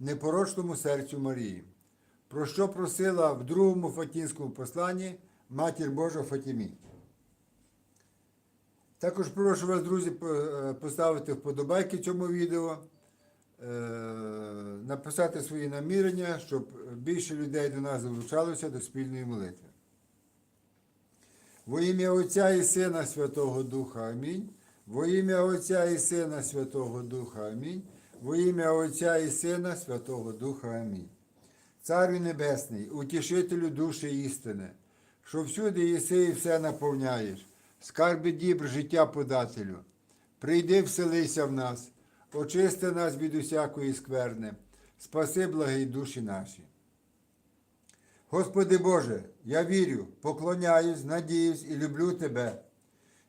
непорочному серцю Марії, про що просила в другому Фатінському посланні Матір Божа Фатімі. Також прошу вас, друзі, е, поставити вподобайки цьому відео, е, написати свої намірення, щоб більше людей до нас залучалося до спільної молитви. Во ім'я Отця і Сина Святого Духа Амінь. Во ім'я Отця і Сина Святого Духа Амінь. Во ім'я Отця і Сина Святого Духа Амінь. Царю Небесний, утішителю душі істини, що всюди єси і все наповняєш, скарби дібр життя подателю. Прийди, вселися в нас, очисти нас від усякої скверни, спаси благі душі наші. Господи Боже, я вірю, поклоняюсь, надіюсь і люблю Тебе.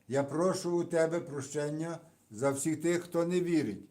Я прошу у Тебе прощення за всіх тих, хто не вірить,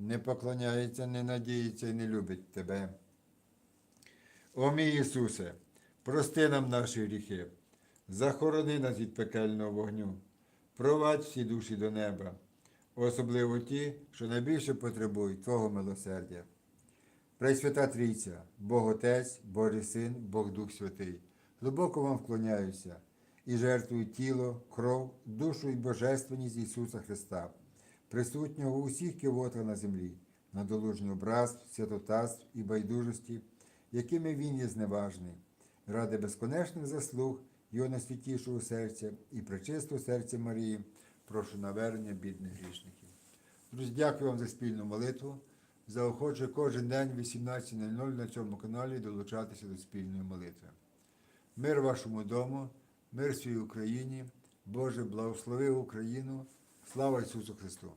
не поклоняється, не надіється і не любить Тебе. О мій Ісусе, прости нам наші гріхи, захорони нас від пекельного вогню, провадь всі душі до неба, особливо ті, що найбільше потребують Твого милосердя. Пресвята Трійця, Бог Отець, Божий Син, Бог Дух Святий, глибоко вам вклоняюся і жертвую тіло, кров, душу і божественність Ісуса Христа, присутнього у всіх кивотах на землі, на долужній образ, святотатств і байдужості, якими Він є зневажний, ради безконечних заслуг Його найсвятішого серця і пречистого серця Марії, прошу навернення бідних грішників. Друзі, дякую вам за спільну молитву. Заохочую кожен день в 18.00 на цьому каналі долучатися до спільної молитви. Мир вашому дому, мир всій Україні, Боже, благослови Україну, слава Ісусу Христу!